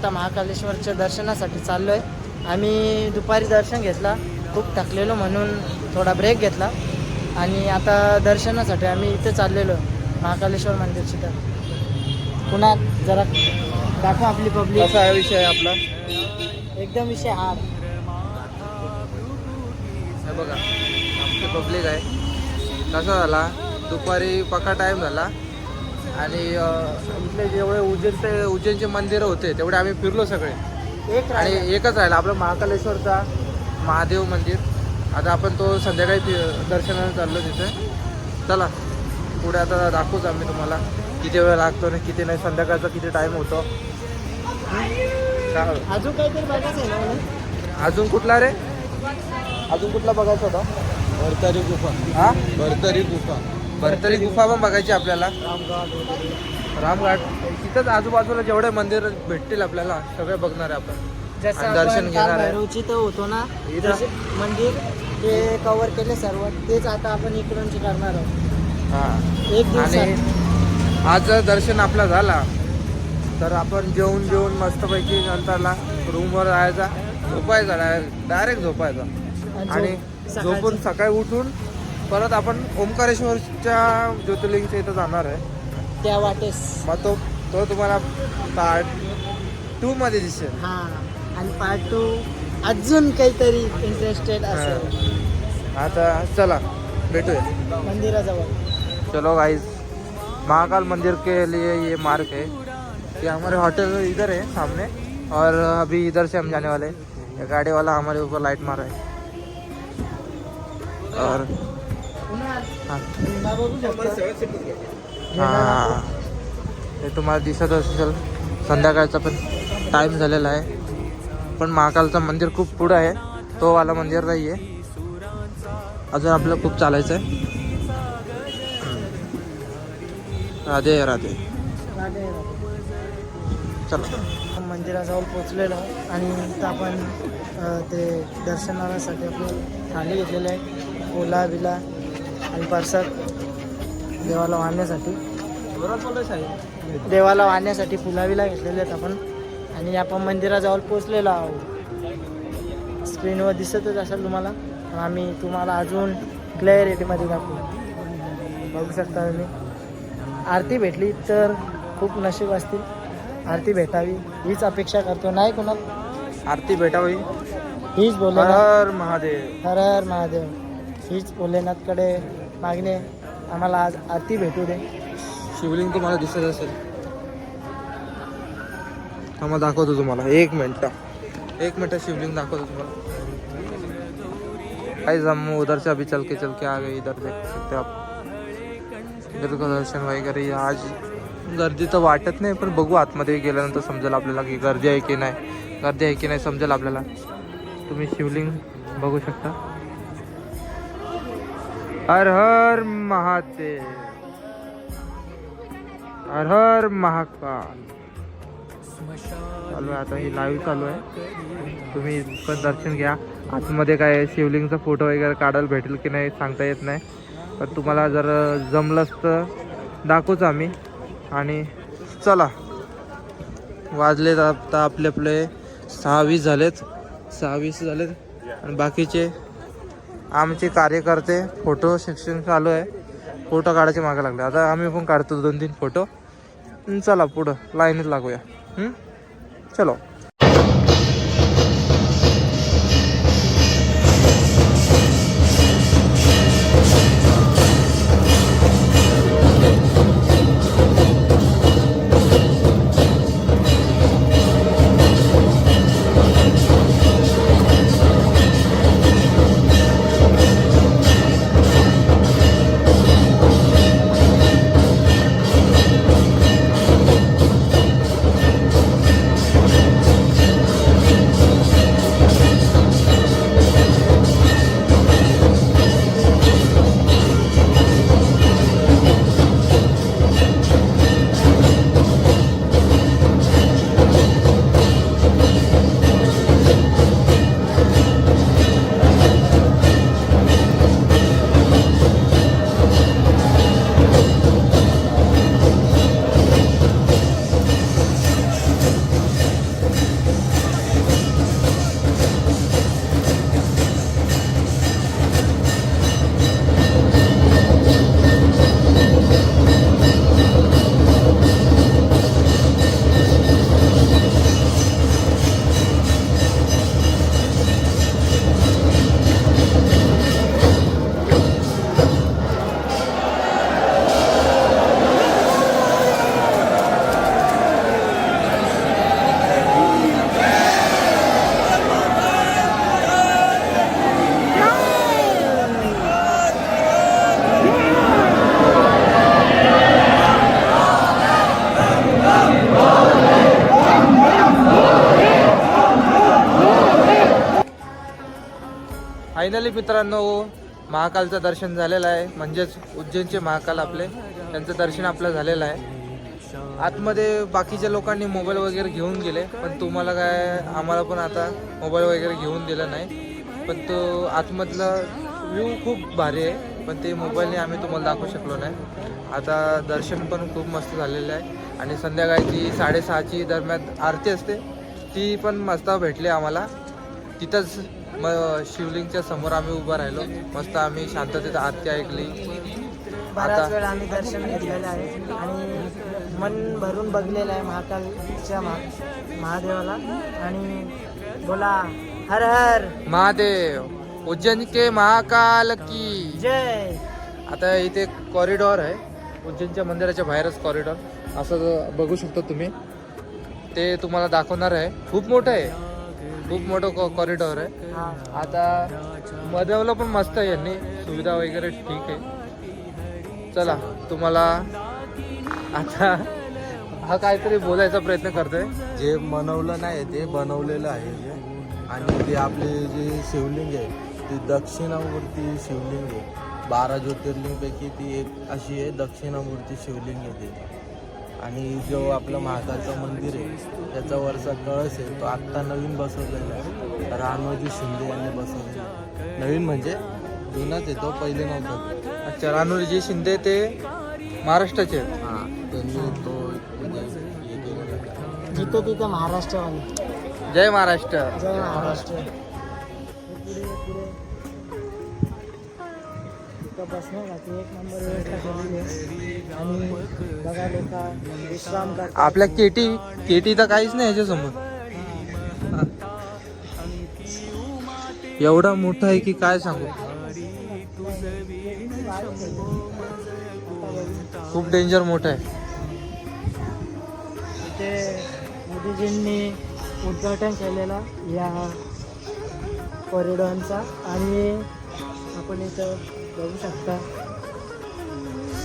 आता महाकालेश्वरच्या दर्शनासाठी चाललो आहे आम्ही दुपारी दर्शन घेतला खूप थकलेलो म्हणून थोडा ब्रेक घेतला. आणि आता दर्शनासाठी आम्ही इथे चाललेलो महाकालेश्वर मंदिरची तर पुन्हा जरा दाखवा आपली पब्लिक कसा विषय आपला? एकदम विषय हा बघा आमची पब्लिक आहे. कसा झाला? दुपारी पका टाईम झाला. आणि इथले जेवढे उज्जैनचे उज्जैनचे मंदिरं होते तेवढे आम्ही फिरलो सगळे. एक आणि. एकच राहिला आपलं महाकालेश्वरचा महादेव मंदिर. आता आपण तो संध्याकाळी फि- दर्शनाला चाललो तिथे. चला पुढे आता दाखवूच आम्ही तुम्हाला किती वेळ लागतो आणि किती नाही संध्याकाळचा किती टाईम होतो. अजून काहीतरी बघायचं? अजून कुठला रे? अजून कुठला बघायचा होता? भरतारी गुफा. हा? भरतारी गुफा. भरतरी गुफा पण बघायची आपल्याला. रामघाट. तिथंच आजूबाजूला जेवढे मंदिर भेटतील आपल्याला सगळे बघणार आहे आपण. दर्शन घेणार आहे. तर होतो ना मंदिर ते कव्हर केले सर्व तेच आता आपण इकडूनची करणार आहोत. हा. एक आणि आज जर दर्शन आपला झाला तर आपण जेवून जेवून मस्तपैकी नंतरला रूमवर जायचा झोपायचा डायरेक्ट झोपायचा. आणि झोप- झोपून. सकाळी उठून परत आपण ओंकारेश्वरच्या ज्योतिर्लिंगच्या इथं जाणार आहे. त्या वाटेस. मग तो तो तुम्हाला पार्ट टू मध्ये दिसेल. हा आणि पार्ट टू अजून काहीतरी इंटरेस्टेड असेल. आता चला भेटूया. मंदिराजवळ. चलो गाइस महाकाल मंदिर के लिए ये मार्ग है. ये हमारे होटल इधर है सामने. और अभी इधर से हम जाने वाले हैं. गाड़ी वाला हमारे ऊपर लाइट मार रहा है. और हाँ. हा. हे तुम्हाला दिसत असेल. संध्याकाळचा पण टाईम झालेला आहे. पण महाकालचं मंदिर खूप पुढं आहे. तो वाला मंदिर नाही आहे अजून आपल्याला खूप चालायचं आहे राधे राधे. चला. आपण मंदिराजवळ पोचलेलो आणि आपण ते दर्शनासाठी आपलं थाली घेतलेलं आहे. ओला बिला. आणि परसाद देवाला वाहण्यासाठी. देवाला वाहण्यासाठी फुलाविला घेतलेले आहेत आपण. आणि आपण मंदिराजवळ पोचलेलो आहोत. स्क्रीनवर दिसतच असेल तुम्हाला. पण आम्ही तुम्हाला अजून क्लॅरिटीमध्ये दाखवू. बघू शकता तुम्ही. आरती भेटली तर खूप नशीब असतील. आरती भेटावी हीच अपेक्षा करतो. नाही कोणाला? आरती भेटावी. हीच बोले हर महादेव. हर हर महादेव. हीच भोलेनाथकडे मागणे. आम्हाला आज आरती भेटू दे. शिवलिंग तुम्हाला दिसत असेल. आम्हाला दाखवतो तुम्हाला. एक मिनिट. एक मिनिट शिवलिंग दाखवतो तुम्हाला. काही जम उधरच्या अभी चल के चल के आ गए इधर देख सकते हो आप. इधर का दर्शन वगैरे आज गर्दी तर वाटत नाही पण बघू आतमध्ये गेल्यानंतर समजेल आपल्याला की गर्दी आहे की नाही. गर्दी आहे की नाही समजेल आपल्याला. तुम्ही शिवलिंग बघू शकता. हर हर महादेव। हर हर महाकाल। चालू आहे आता ही लाईव्ह चालू आहे. तुम्ही पण दर्शन घ्या. आतमध्ये काय शिवलिंगचा फोटो वगैरे काढायला भेटेल की नाही सांगता येत नाही. पण तुम्हाला जर जमलंच तर दाखवूच आम्ही. आणि चला. वाजलेत आता आपले आपले सहावीस झालेत. सहावीस झालेत. आणि बाकीचे आमचे कार्यकर्ते फोटो सेक्शन चालू आहे. फोटो काढायचे मागे लागले. आता आम्ही पण काढतो दोन तीन फोटो. चला पुढं लाईनीत लागूया. चलो. फायनली मित्रांनो महाकालचं दर्शन झालेलं आहे. म्हणजेच उज्जैनचे महाकाल आपले त्यांचं दर्शन आपलं झालेलं आहे. आतमध्ये बाकीच्या लोकांनी मोबाईल वगैरे घेऊन गेले पण तुम्हाला काय आम्हाला पण आता मोबाईल वगैरे घेऊन दिला नाही. पण तो आतमधला व्ह्यू खूप भारी आहे पण ते मोबाईलने आम्ही तुम्हाला दाखवू शकलो नाही. आता दर्शन पण खूप मस्त झालेलं आहे. आणि संध्याकाळची साडेसहाची दरम्यान आरती असते ती पण मस्त भेटली आम्हाला. तिथंच म शिवलिंगच्या समोर आम्ही उभं राहिलो. मस्त आम्ही शांततेत आरती ऐकली. बराच वेळ आम्ही दर्शन घेतलेलं आहे. आणि मन भरून बघलेलं आहे महाकालच्या महा महादेवाला. आणि बोला हर हर. महादेव उज्जैन के महाकाल की. जय. आता इथे कॉरिडॉर आहे. उज्जैनच्या मंदिराच्या बाहेरच कॉरिडॉर असं बघू शकता तुम्ही. ते तुम्हाला दाखवणार आहे. खूप मोठं आहे. खूप मोठं कॉरिडॉर आहे. आता बनवलं पण मस्त आहे यांनी. सुविधा वगैरे ठीक आहे. चला तुम्हाला आता हा काहीतरी बोलायचा प्रयत्न करतोय. जे बनवलं नाही ते बनवलेलं आहे जे. आणि ते आपले जे शिवलिंग आहे ते दक्षिणामूर्ती शिवलिंग आहे. बारा ज्योतिर्लिंगपैकी ती एक अशी आहे दक्षिणामूर्ती शिवलिंग आहे ते. आणि जो आपलं महाकालचं मंदिर आहे त्याचा वरचा कळस आहे तो आत्ता नवीन बसवलेला आहे. रामोजी शिंदे यांनी बसवलेला. नवीन म्हणजे जुनाच आहे तो पहिले नव्हता. अच्छा रानुलजी शिंदे ते महाराष्ट्राचे आहेत. हां त्यांनी तो म्हणजे हे केलेला आहे. जिथे तिथे महाराष्ट्रवाले. जय महाराष्ट्र. जय महाराष्ट्र. तिथं बसण्यासाठी एक नंबर व्यवस्था केलेली आहे. आणि बघा लोक विश्राम करतात. आपल्या केटी केटी तर काहीच नाही याच्यासमोर. एवढा मोठा आहे की काय सांगू? खूप डेंजर मोठा आहे. मोदीजींनी उद्घाटन केलेलं या कॉरिडॉरचा आणि आपण इथं बघू शकता.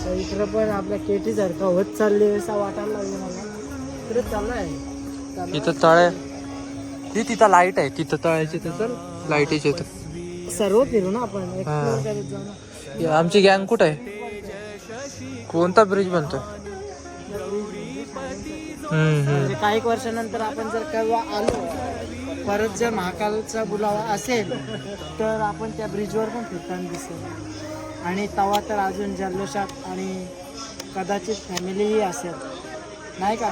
तर इकडं पण आपल्या केटी सारखा होत चालली असं वाटायला लागलं मला. इकडे चालू आहे. तिथं तळ ती तिथं लाइट आहे. तिथं तळायची तर लाईटीचे सर्व फिरू ना आपण? आमची गँग कुठं आहे? कोणता ब्रिज हम्म. म्हणजे काही वर्षानंतर आपण जर केव्हा आलो परत जर महाकालचा बुलावा असेल तर आपण त्या ब्रिजवर पण फिरताना दिसेल. आणि तवा तर अजून जल्लोषात आणि कदाचित फॅमिलीही असेल. नाही का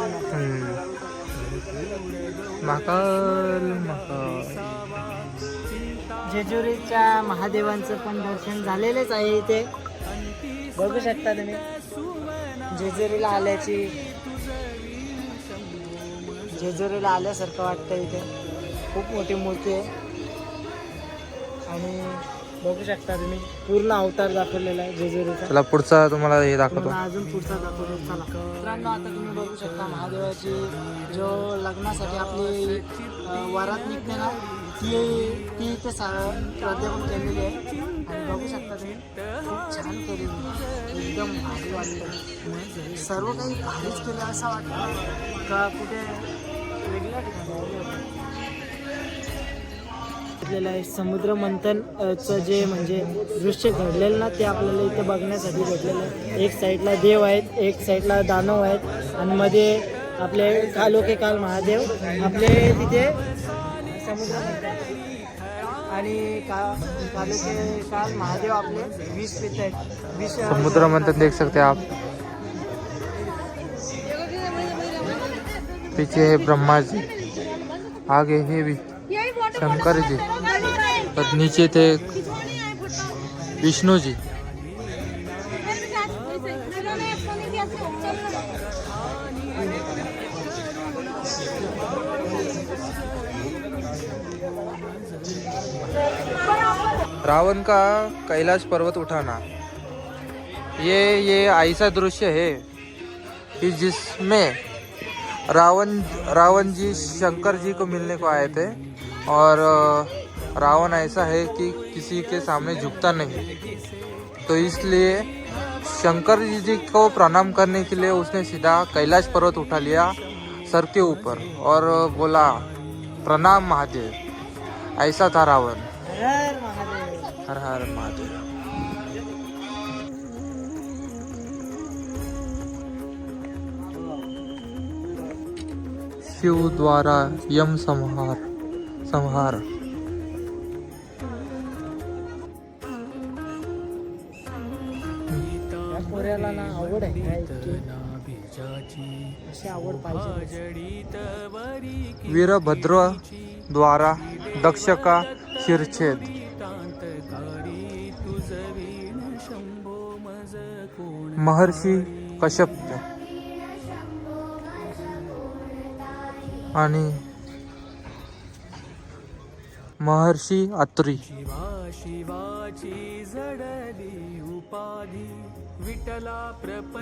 महाकाल जेजुरीच्या महादेवांचं पण दर्शन झालेलेच आहे इथे. बघू शकता तुम्ही. जेजुरीला आल्याची जेजुरीला आल्यासारखं वाटतं इथे. खूप मोठी मूर्ती आहे. आणि बघू शकता तुम्ही पूर्ण अवतार दाखवलेला आहे जेजुरीचा. चला पुढचा तुम्हाला हे दाखवतो. अजून पुढचा दाखवतो. चला. मित्रांनो आता तुम्ही बघू शकता महादेवाची जो लग्नासाठी आपली अं, वरात निघते ना ती ती इथे सा प्राध्यापन केलेली आहे. आणि बघू शकता तुम्ही खूप छान केलेली आहे. एकदम भारी वाटतं. सर्व काही भारीच केलं असं वाटतं. का कुठे वेगळ्या ठिकाणी. घेतलेलं आहे. समुद्र मंथनचं जे म्हणजे दृश्य घडलेलं ना ते आपल्याला इथे बघण्यासाठी भेटलेलं आहे. एक साईडला देव आहेत एक साईडला दानव आहेत आणि मध्ये आपले कालोके काल महादेव आपले तिथे समुद्र आणि का कालोके काल महादेव आपले विष पित आहेत. विष समुद्र मंथन देख सकते आप। पीछे है ब्रह्मा जी आगे है भी। शंकर जी। और नीचे थे विष्णु जी। रावण का कैलाश पर्वत उठाना। ये ये ऐसा दृश्य है कि जिसमें रावण रावण जी, शंकर जी को मिलने को आए थे और रावण ऐसा है कि किसी के सामने झुकता नहीं। तो इसलिए शंकर जी जी को प्रणाम करने के लिए उसने सीधा कैलाश पर्वत उठा लिया सर के ऊपर और बोला प्रणाम महादेव। ऐसा था रावण। हर हर हर महादेव। शिव द्वारा यम संहार संहार। पोऱ्याला ना आवड आहे ना इतकी अशी आवड पाहिजे वीरभद्र द्वारा दक्षका शिरछेद. महर्षी कश्यप. आणि महर्षी अत्री.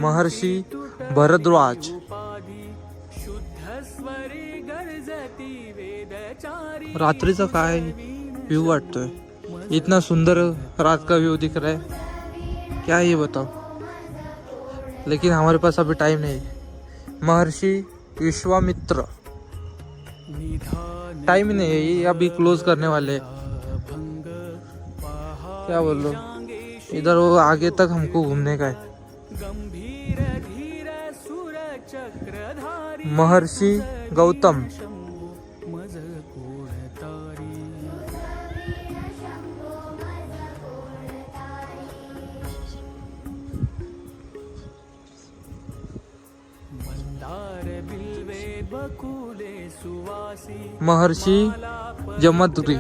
महर्षी भरद्वाज. रात्रीचा काय व्यू वाटतोय? इतना सुंदर रात का व्यू दिख रहा है? क्या ये बताओ? लेकिन हमारे पास अभी टाइम नहीं है। महर्षि विश्वामित्र। टाइम ही नहीं है ये अभी क्लोज करने वाले हैं। क्या बोल लो इधर वो आगे तक हमको घूमने का है। महर्षि गौतम। महर्षि जमदुरी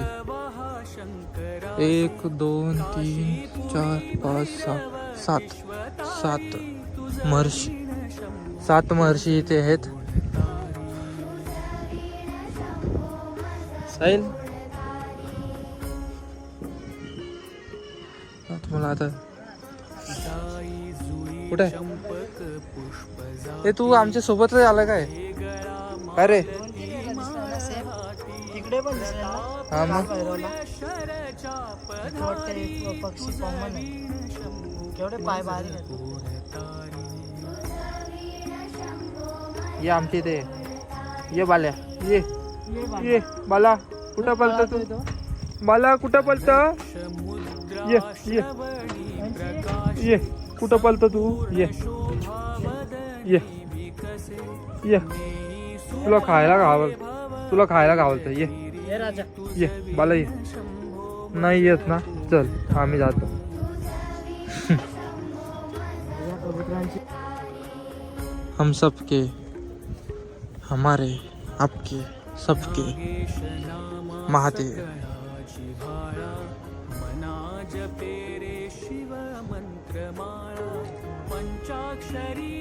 एक दोन तीन चार पाच सहा सात. सात महर्षी. सात महर्षी इथे आहेत. साईल तुम्हाला आता कुठे ए तू आमच्या सोबतच आला काय? अरे हा मग? पक्षी कॉमन केवढे पाय ये आमच्या इथे. ये. ये बाल्या. ये. ये बाला. कुठं पलत तू? बाला कुठं पलत ये ये. ये. कुठं पलत तू? ये. ये. ये. तुला खायला घावल तुला खायला घावलत. ये. हे राजा ये बाला ये नाही येत ना चल आम्ही जातो या कबुतरांची हम सबके हमारे आपके सबके महादेव व्यवसाय पुन्हा. हा?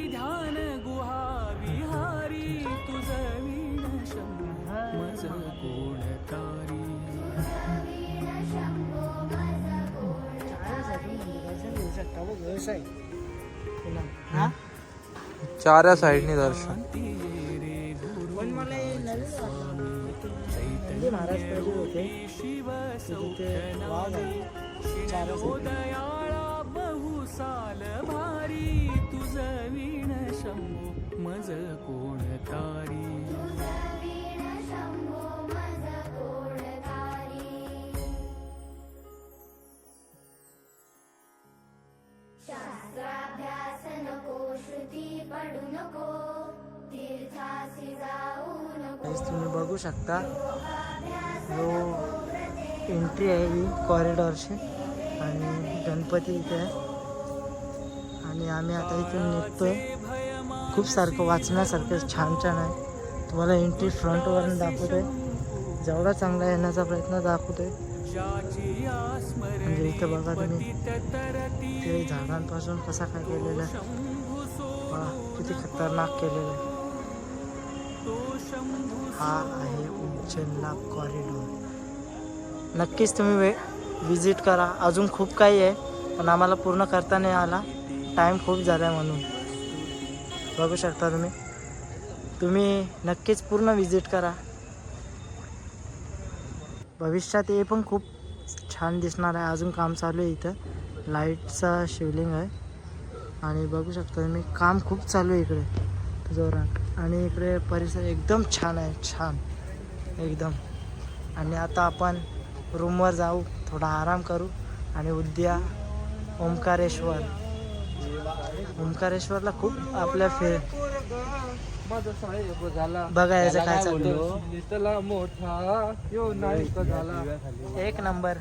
चाऱ्या साईडने दर्शन. पण मला हे नवीन वाटलं. नंदी महाराज पाहिजे बघू शकता. जो एंट्री आहे ही कॉरिडॉरची आणि गणपती इथे आहे. आणि आम्ही आता इथून निघतोय. खूप सारखं वाचण्यासारखं छान छान आहे. तुम्हाला एंट्री फ्रंटवरून दाखवतोय. जेवढा चांगला येण्याचा प्रयत्न दाखवतोय. म्हणजे इथं बघा तुम्ही. ते झाडांपासून कसा काय केलेला आहे. किती खतरनाक केलेलं आहे. हा आहे उज्जैनला कॉरिडॉर नक्कीच तुम्ही वे विजिट करा. अजून खूप काही आहे पण आम्हाला पूर्ण करता नाही आला. टाईम खूप झाला आहे म्हणून. बघू शकता तुम्ही. तुम्ही नक्कीच पूर्ण विजिट करा. भविष्यात हे पण खूप छान दिसणार आहे. अजून काम चालू आहे इथं. लाईटचा शिवलिंग आहे. आणि बघू शकता तुम्ही काम खूप चालू आहे इकडे. जोरात आणि इकडे परिसर एकदम छान आहे छान. एकदम. आणि आता आपण रूमवर जाऊ थोडा आराम करू. आणि उद्या ओंकारेश्वर. ओंकारेश्वरला खूप आपल्या फे माझा साहेब झाला बघायचं काय चालतो इथला मोठा एक नंबर.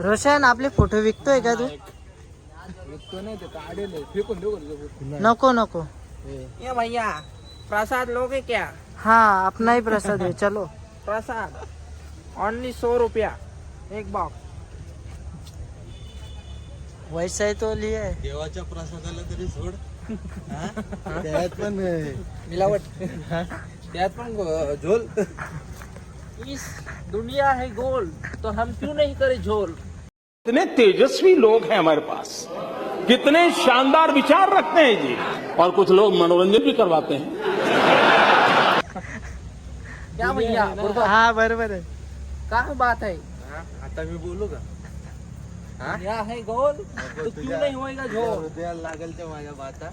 रोशन आपले फोटो विकतोय का तू? विकतो नाही ते काढेल आहे. फेकून देऊ का तुझं? नको नको. ये भैया प्रसाद लोगे क्या? हा अपना ही प्रसाद है चलो. प्रसाद ओनली सौ रुपया एक बॉक्स वैसा ही तो लिए है. देवाच्या प्रसादाला तरी सोड. त्यात पण मिलावट. त्यात पण गो- झोल. इस दुनिया है गोल तो हम क्यों नहीं करे झोल? कितने तेजस्वी लोग हैं हमारे पास। कितने शानदार विचार रखते हैं जी। और कुछ लोग मनोरंजन भी करवाते हैं। क्या भैया हा बरोबर आहे क्या बात है? आता मी बोलू का दुनिया है गोल? तो क्यों नहीं होएगा माझ्या बाता।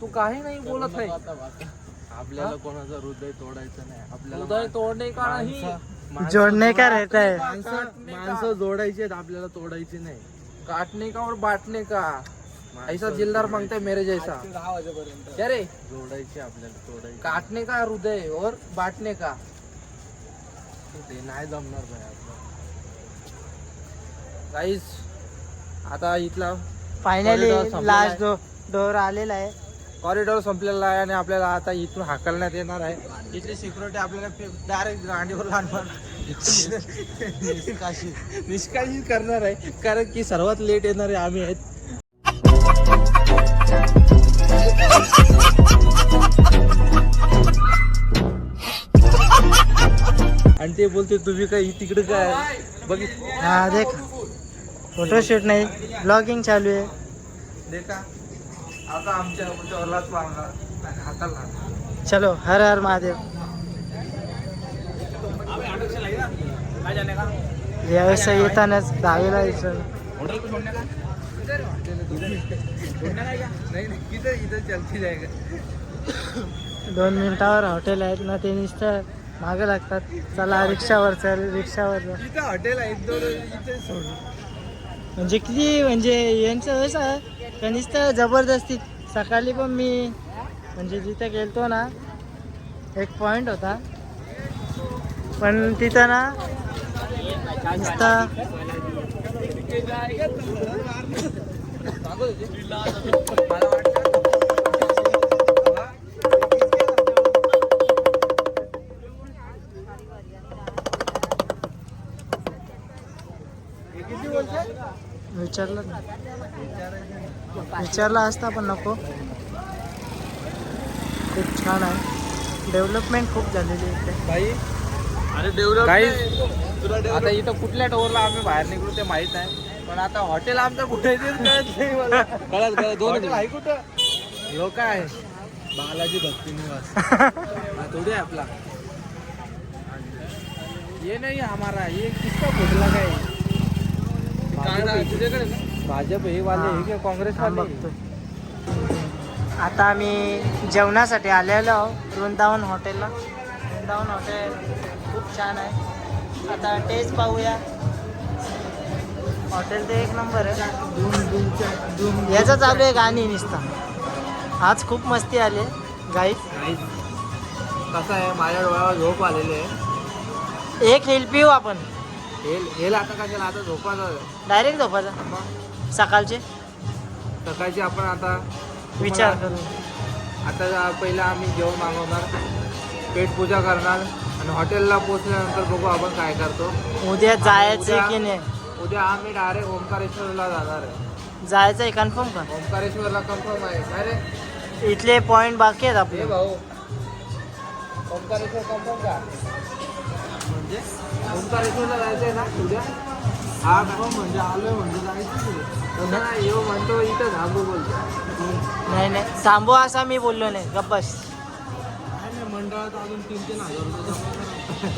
तू. काहे नहीं बोलत है. आपल्याला कोणाचं हृदय तोडायचं नाही आपल्याला हृदय तोड़ने का नहीं? जोडणे का रहता है? माणसं जोडायची आपल्याला तोडायची नाही. काटने का और बांटने का? ऐसा जिल्दार मांगते मेरे जैसा। क्या रे? जोडायची आपल्याला तोडायची. काटने का हृदय और बांटने का? ते नाही जमणार भाई आपलं गाईज आता इथला फायनली Corridor संपलेला लास्ट डोर आलेला आहे. कॉरिडॉर संपलेला आहे आणि आपल्याला आता इथून हाकलण्यात येणार आहे. इथली सिक्युरिटी आपल्याला डायरेक्ट गांडीवर काशी निष्काळजी करणार आहे कारण की सर्वात लेट येणारे आम्ही आहेत. आणि ते बोलते तुम्ही काय तिकडे काय? बघित हा देख. फोटोशूट नाही ब्लॉगिंग चालू आहे. देखा. आता आमच्या हाताला चलो हर हर महादेव. व्यवसाय येतानाच दहावीला दोन मिनिटावर हॉटेल आहेत ना ते नुसतं मागं लागतात. चला रिक्षावर चल रिक्षावर हॉटेल आहे दोन इथे सोड म्हणजे किती म्हणजे यांचं असं आहे का नुसतं जबरदस्ती. सकाळी पण मी म्हणजे जिथे गेलतो ना एक पॉइंट होता. पण तिथं ना नुसतं विचारलं विचारला असता पण नको. खूप छान आहे. डेव्हलपमेंट खूप झालेली आहे इथे भाई अरे डेव्हलप आता इथं कुठल्या टोरला आम्ही बाहेर निघलो ते माहीत आहे पण आता हॉटेल आमचं कुठे कळत नाही मला. कळत कळत. दोन हॉटेल आहे कुठं? लोक आहे. बालाजी भक्ती निवास. थोडी आहे आपला. ये नाही हमारा ये किसका फुटला काय? नाही, तुझ्याकडे? भाजप हे वाले हे काय काँग्रेस वाले? आता आम्ही जेवणासाठी आलेलो आहोत वृंदावन हॉटेलला वृंदावन हॉटेल खूप छान आहे. आता टेस्ट पाहूया. हॉटेल ते एक नंबर आहे. याचं चालू आहे गाणी निसता. आज खूप मस्ती आली गाईत कसं आहे माझ्या डोळ्यावर झोप आलेली आहे. एक हिल पिऊ आपण. हेल हेल आता कशाला आता झोपाचं डायरेक्ट झोपायचा. सकाळचे? सकाळची आपण आता विचार करू. आता पहिला आम्ही जेवण मागवणार. पेटपूजा करणार. आणि हॉटेलला पोहोचल्यानंतर बघू आपण काय करतो. उद्या जायचं की नाही? उद्या आम्ही डायरेक्ट ओंकारेश्वरला जाणार आहे. जायचं आहे कन्फर्म का? ओंकारेश्वरला कन्फर्म आहे. काय रे इथले पॉइंट बाकी आहेत हे आपले भाऊ ओंकारेश्वर कन्फर्म का? म्हणजे? ओंकारेश्वरला जायचं आहे ना उद्या? हा का? म्हणजे आलोय म्हणजे जायचं नाही? येऊ म्हणतो इथं थांबू बोलतो. नाही नाही थांबू असा मी बोललो नाही. गप्पस नाही मंडळात अजून तीन तीन हजार रुपये